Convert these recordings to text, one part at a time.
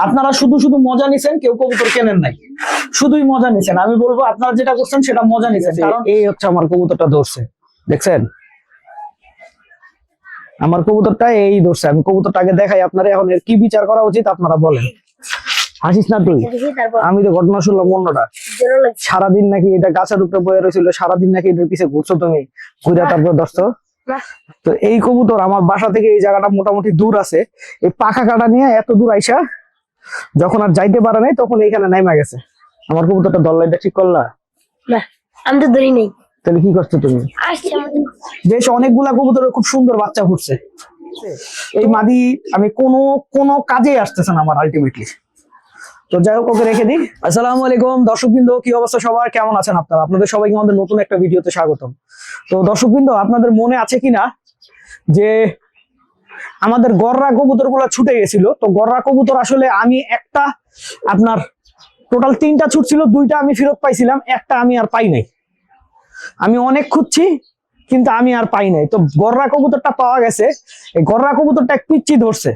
আপনারা শুধু শুধু মজা নিছেন কেউ কবুতর কেনেন নাই। শুধুই মজা নিছেন। আমি বলব আপনারা যেটা করছেন সেটা মজা নিছেন। কারণ এই হচ্ছে আমার কবুতরটা ধরছে। দেখছেন? আমার কবুতরটা এই ধরছে। আমি কবুতরটা আগে দেখাই আপনারা। এখন এর কি বিচার করা উচিত আপনারা বলেন। হাসিস না তুই? আমি তো ঘটনা শুনলাম অন্যটা। সারাদিন নাকি এটা গাছের উপরে বয়ে রয়েছিল সারাদিন নাকি এটার পিছে ঘুরছো তুমি? ঘুরে তারপর দশতো বাহ। তো এই কবুতর আমার বাসা থেকে এই জায়গাটা মোটামুটি দূর আছে। এই পাখা কাটা নিয়ে এত দূর আইসা যখন আর যাইতে পারে নাই তখন এইখানে নাইমা গেছে। আমার কবুতরটা দল্লাইটা ঠিক করলা? না আমি তো ধরি নেই। তাহলে কি করছ তুমি? বেশ অনেকগুলা কবুতরের খুব সুন্দর বাচ্চা ফুটছে এই মাদি আমি কোনো কোনো কাজে আসতেছে না আমার আলটিমেটলি তো যাই হোক ওকে রেখে দিই। আসসালামু আলাইকুম দর্শকবৃন্দ কি অবস্থা সবার? কেমন আছেন আপনারা? আপনাদের সবাইকে আমাদের নতুন একটা ভিডিওতে স্বাগতম। তো দর্শকবৃন্দ আপনাদের মনে আছে কিনা যে আমাদের গররা কবুতরগুলা ছুটে গেছিল। তো গররা কবুতর আসলে আমি একটা, আপনার টোটাল তিনটা ছুটছিল, দুইটা আমি ফেরত পাইছিলাম, একটা আমি আর পাই নাই। আমি অনেক খুঁজছি, কিন্তু আমি আর পাই নাই। তো গররা কবুতরটা পাওয়া গেছে। এই গররা কবুতরটা এক পিচ্ছি ধরছে।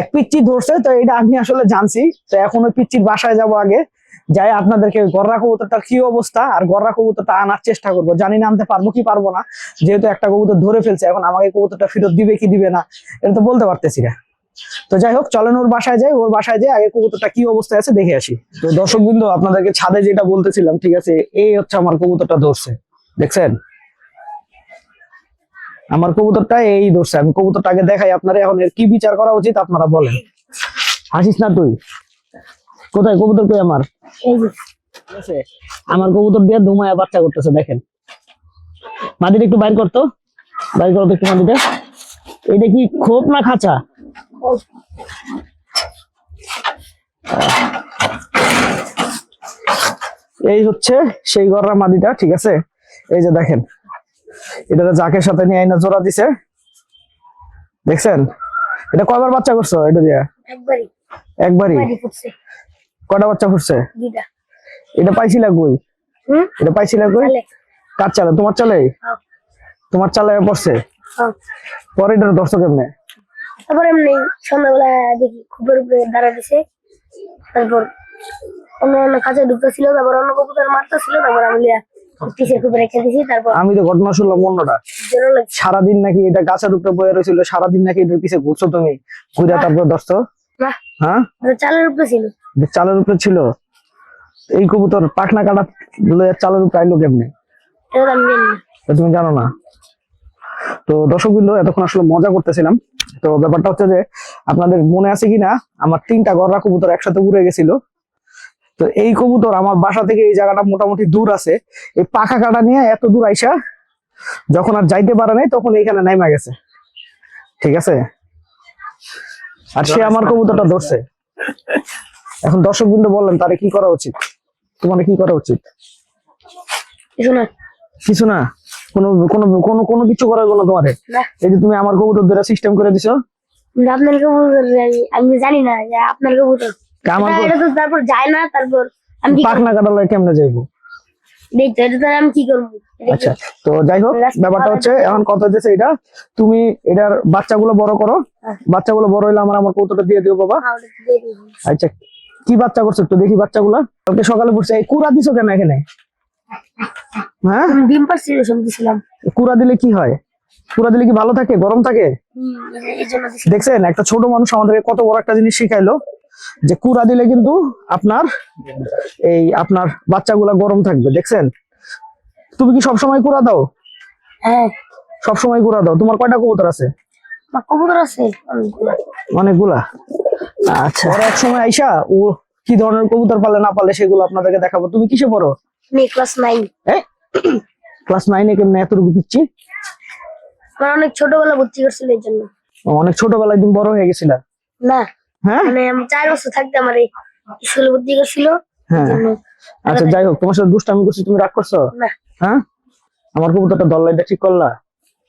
এক পিচ্ছি ধরছে, তো এটা আমি আসলে জানছি। তো এখন ওই পিচ্ছির বাসায় যাব আগে। যাই আপনাদেরকে গররা কবুতরটার কি অবস্থা? আর গররা কবুতরটা আনার চেষ্টা করব। জানি না আনতে পারব কি পারব না। যেহেতু একটা কবুতর ধরে ফেলছে, এখন আমাকে কবুতরটা ফেরত দিবে কি দিবে না, এটা তো বলতে পারতেছি না। তো যাই হোক, চলেন ওর বাসায় যাই। ওর বাসায় যাই আগে কবুতরটা কি অবস্থায় আছে দেখে আসি। তো দর্শক বিন্দু আপনাদেরকে ছাদে যেটা বলতেছিলাম, ঠিক আছে, এই হচ্ছে আমার কবুতরটা ধরছে। দেখছেন? আমার কবুতরটা এই ধরছে। আমি কবুতরটা আগে দেখাই, আপনারা এখন এর কি বিচার করা উচিত, আপনারা বলেন। হাসিস না তুই? কোথায় কবুতর কই আমার? এই যে। ঠিক আছে। আমার কবুতর দিয়ে ধুমায়া বাচ্চা করতেছে দেখেন। মাদির একটু বাইর করতো বাইর করতো একটু মাদিটা এটা কি খোপ না খাঁচা? এই হচ্ছে সেই গররা মাদিটা ঠিক আছে? এই যে দেখেন। এটা জাকের সাথে নিয়ে আইনা জোড়া দিছে। দেখছেন? এটা কয়বার বাচ্চা করছ এটা দিয়ে? একবারই। একবারই? কয়টা বাচ্চা ফুটছে? এটা পাইছিলা কই? এটা পাইছিলা কই? কার চালে? তোমার চালে? হ্যাঁ, তোমার চালে পড়ছে। পরে এটার দর্শক এমনি তারপর এমনি সন্ধ্যাবেলা দেখি খুবের উপরে দাঁড়া দিছে। তারপর অন্য অন্য কাজে ঢুকতেছিল তারপর অন্য কবুতর মারতেছিল তারপর আমি তো ঘটনা শুনলাম অন্যটা। সারাদিন নাকি এটা গাছের উপরে বয়ে রয়েছিল সারাদিন নাকি এটার পিছে ঘুরছো তুমি? ঘুরে তারপর দর্শ হ্যাঁ? চালের উপরে ছিল যে চালের উপরে ছিল এই কবুতর পাখনা কাটা লইয়া চালের উপরে আইলো কেমনে? তুমি জানো না। তো দর্শক বিন্দু এতক্ষণ আসলে মজা করতেছিলাম। তো ব্যাপারটা হচ্ছে যে আপনাদের মনে আছে কিনা? আমার তিনটা গররা কবুতর একসাথে উড়ে গেছিল। তো এই কবুতর আমার বাসা থেকে এই জায়গাটা মোটামুটি দূর আছে। এই পাখা কাটা নিয়ে এত দূর আইসা যখন আর যাইতে পারে নাই তখন এইখানে নাইমা গেছে। ঠিক আছে? আর সে আমার কবুতরটা ধরছে। এখন দর্শক বিন্দু বললেন তারে কি করা উচিত? তোমার কি করা উচিত? কিছু না। কিছু না? কোনো কোনো কোনো কোনো কিছু করার না তোমার? এই যে তুমি আমার কবুতর ধরে সিস্টেম করে দিছো? আপনার কবুতর আমি- জানি না যে আপনার কবুতর। আমার এটা তো তারপর যায় না তারপর আমি পাখনা কাটালে কেমনে যাইবো? দেখতো এটা তো আমি কি করব? আচ্ছা তো যাই হোক ব্যাপারটা হচ্ছে এখন কথা হচ্ছে এটা তুমি এটার বাচ্চাগুলো বড় করো। হ্যাঁ। বাচ্চাগুলো বড় হইলে আমার আমার কৌটোটা দিয়ে দিও বাবা। হ্যাঁ। আচ্ছা। কি বাচ্চা করছ একটু দেখি বাচ্চাগুলা? কালকে সকালে পড়ছে। এই কুড়া দিছো কেন এখানে? হ্যাঁ? কুড়া দিলে কি হয়? কুড়া দিলে কি ভালো থাকে? গরম থাকে। দেখছেন একটা ছোট মানুষ আমাদেরকে কত বড় একটা জিনিস শিখাইলো যে কুড়া দিলে কিন্তু আপনার এই আপনার বাচ্চাগুলা গরম থাকবে। দেখছেন? তুমি কি সবসময় কুড়া দাও? হ্যাঁ। সবসময় কুড়া দাও। তোমার কয়টা কবুতর আছে? কবুতর আছে অনেকগুলা। আচ্ছা। এক সময় আইসা ও কি ধরনের কবুতর পালে না পালে সেগুলো আপনাদেরকে দেখাবো। তুমি কিসে পড়ো? আমি ক্লাস নাইন ক্লাস নাইনে কেমনে এতটুকু দিচ্ছি আমার অনেক ছোটবেলা ভর্তি করছিল এই জন্য। অনেক ছোটবেলায় তুমি বড় হয়ে গেছিলা? না। হ্যাঁ? মানে আমি চার বছর থাকতে আমার এই স্কুলে ভর্তি করছিল। হ্যাঁ। আচ্ছা যাই হোক তোমার সাথে দুষ্টামি করছি তুমি রাগ করছ? না। হ্যাঁ? আমার কবুতরটা দল্লাইটা ঠিক করলা?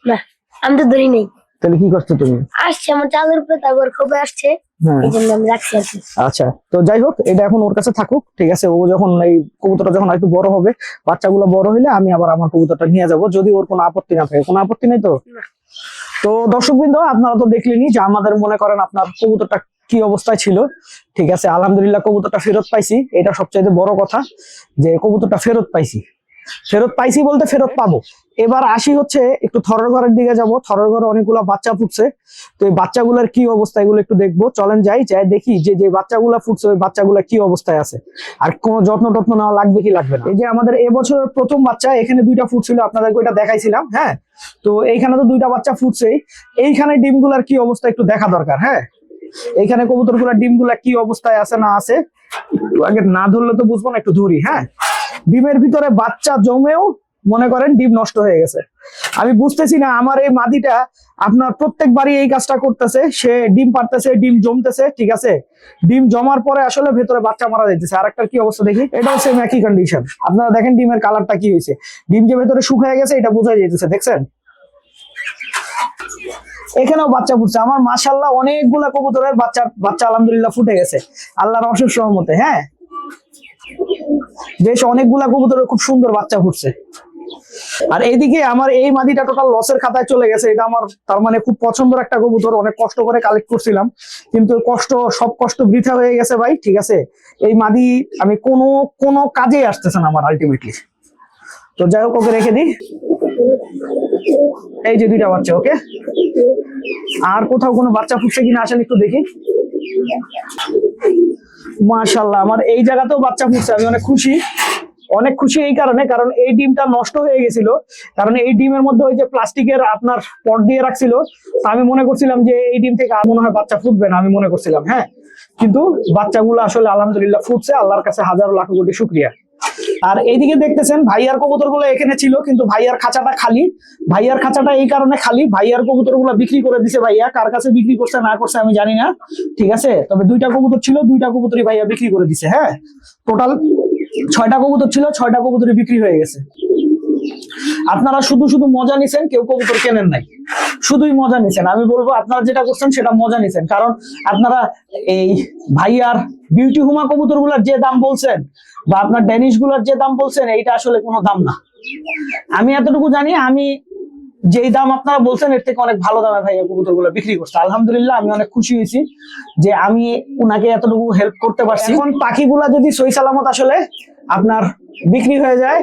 না আমি তো ধরি নেই। তাহলে কি করছ তুমি? আসছে আমার চালের উপরে তারপর খবর আসছে হ্যাঁ। এই জন্য আমি রাখছি আর কি। আচ্ছা তো যাই হোক এটা এখন ওর কাছে থাকুক ঠিক আছে? ও যখন এই কবুতরটা যখন একটু বড় হবে বাচ্চাগুলো বড় হইলে আমি আবার আমার কবুতরটা নিয়ে যাব যদি ওর কোনো আপত্তি না থাকে। কোনো আপত্তি নেই তো। তো দর্শকবৃন্দ আপনারা তো দেখলেনই যে আমাদের মনে করেন আপনার কবুতরটা কি অবস্থায় ছিল। ঠিক আছে আলহামদুলিল্লাহ কবুতরটা ফেরত পাইছি। এটা সবচাইতে বড় কথা যে কবুতরটা ফেরত পাইছি। ফেরত পাইছি বলতে ফেরত পাবো। এবার আসি হচ্ছে একটু থরের ঘরের দিকে যাব। থরের ঘরে অনেকগুলো বাচ্চা ফুটছে। তো এই বাচ্চাগুলোর কি অবস্থা এগুলো একটু দেখব। চলেন যাই যাই দেখি যে যে বাচ্চাগুলা ফুটছে, ওই বাচ্চাগুলা কি অবস্থায় আছে। আর কোনো যত্ন টত্ন নেওয়া লাগবে কি লাগবে না। এই যে আমাদের এবছরের প্রথম বাচ্চা, এখানে দুইটা ফুটছিল, আপনাদেরকে ওইটা দেখাইছিলাম হ্যাঁ? তো এইখানে তো দুইটা বাচ্চা ফুটছেই। এইখানে ডিমগুলার কি অবস্থা একটু দেখা দরকার হ্যাঁ? এইখানে কবুতরগুলার ডিমগুলা কি অবস্থায় আছে না আছে আগে না ধরলে তো বুঝব না, একটু ধরি হ্যাঁ? ডিমের ভিতরে বাচ্চা জমেও মনে করেন ডিম নষ্ট হয়ে গেছে। আমি বুঝতেছি না, আমার এই মাদিটা আপনার প্রত্যেকবারই এই কাজটা করতেছে, সে ডিম পারতেছে ডিম জমতেছে, ঠিক আছে? ডিম জমার পরে আসলে ভেতরে বাচ্চা মারা যাইতেছে। আর একটা কি অবস্থা দেখি? এটাও সেম একই কন্ডিশন আপনারা দেখেন ডিমের কালারটা কি হয়েছে ডিম যে ভেতরে শুকিয়ে গেছে, এটা বোঝা যাইতেছে, দেখছেন? এখানেও বাচ্চা ফুটছে। আমার মাশাল্লাহ অনেকগুলা কবুতরের বাচ্চা বাচ্চা আলহামদুলিল্লাহ ফুটে গেছে। আল্লাহর অশেষ সহমতে হ্যাঁ? বেশ অনেকগুলা কবুতরের খুব সুন্দর বাচ্চা ফুটছে আর এইদিকে আমার এই মাদিটা টোটাল লসের খাতায় চলে গেছে। এটা আমার তার মানে খুব পছন্দের একটা কবুতর। অনেক কষ্ট করে কালেক্ট করছিলাম। কিন্তু কষ্ট, সব কষ্ট বৃথা হয়ে গেছে ভাই, ঠিক আছে? এই মাদি, আমি কোনো কোনো কাজে আসতেছে না আমার আলটিমেটলি তো যাই হোক, ওকে রেখে দিই। এই যে দুইটা বাচ্চা, ওকে? আর কোথাও কোনো বাচ্চা ফুটছে কিনা আসেন একটু দেখি। মাশাল্লাহ আমার এই জায়গাতেও বাচ্চা ফুটছে, আমি অনেক খুশি। অনেক খুশি এই কারণে, কারণ এই ডিমটা নষ্ট হয়ে গেছিল। কারণ এই ডিমের মধ্যে ওই যে প্লাস্টিকের আপনার পট দিয়ে রাখছিল আমি মনে করছিলাম যে এই ডিম থেকে মনে হয় বাচ্চা ফুটবে না, আমি মনে করছিলাম হ্যাঁ। কিন্তু বাচ্চাগুলো আসলে আলহামদুলিল্লাহ ফুটছে, আল্লাহর কাছে হাজার লাখ কোটি শুক্রিয়া। আর এইদিকে দেখতেছেন ভাইয়ার কবুতরগুলো এখানে ছিল, কিন্তু ভাইয়ার খাঁচাটা খালি। ভাইয়ার খাঁচাটা এই কারণে খালি। ভাইয়ার কবুতরগুলো বিক্রি করে দিছে ভাইয়া। কার কাছে বিক্রি করছে, না করছে আমি জানি না। ঠিক আছে? তবে দুইটা কবুতর ছিল, দুইটা কবুতরই ভাইয়া বিক্রি করে দিছে হ্যাঁ? টোটাল ছয়টা কবুতর ছিল, ছয়টা কবুতরই বিক্রি হয়ে গেছে। আপনারা শুধু শুধু মজা নিছেন, কেউ কবুতর কেনেন নাই। শুধুই মজা নিছেন। আমি বলব, আপনারা যেটা করছেন সেটা মজা নিছেন। কারণ আপনারা এই ভাইয়ার বিউটি হুমা কবুতরগুলার যে দাম বলছেন বা আপনার ড্যানিশগুলার যে দাম বলছেন, এইটা আসলে কোনো দাম না। আমি এতটুকু জানি, আমি যেই দাম আপনারা বলছেন, এর থেকে অনেক ভালো দামে ভাইয়া কবুতরগুলো বিক্রি করছে। আলহামদুলিল্লাহ, আমি অনেক খুশি হয়েছি যে আমি উনাকে এতটুকু হেল্প করতে পারছি। এখন পাখিগুলা যদি সই সালামত আসলে আপনার বিক্রি হয়ে যায়,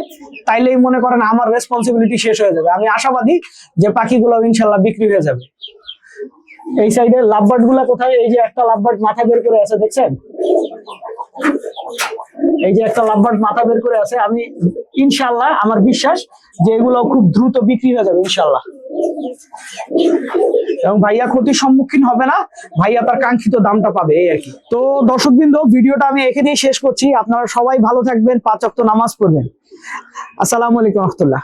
তাইলেই মনে করেন আমার রেসপন্সিবিলিটি শেষ হয়ে যাবে। আমি আশাবাদী যে পাখিগুলো ইনশাল্লাহ বিক্রি হয়ে যাবে। এই সাইডে লাভবার্ডগুলা কোথায়? এই যে একটা লাভবার্ড মাথা বের করে আছে, দেখছেন? এই যে একটা লাভবার্ড মাথা বের করে আছে, আমি ইনশাল্লাহ, আমার বিশ্বাস যে এগুলো খুব দ্রুত বিক্রি হয়ে যাবে, ইনশাল্লাহ। এবং ভাইয়া ক্ষতির সম্মুখীন হবে না, ভাইয়া তার কাঙ্ক্ষিত দামটা পাবে, এই আর কি। তো দর্শকবৃন্দ, ভিডিওটা আমি এখানেই শেষ করছি। আপনারা সবাই ভালো থাকবেন, পাঁচ অক্ত নামাজ পড়বেন। আসসালামু আলাইকুম রহমতুল্লাহ।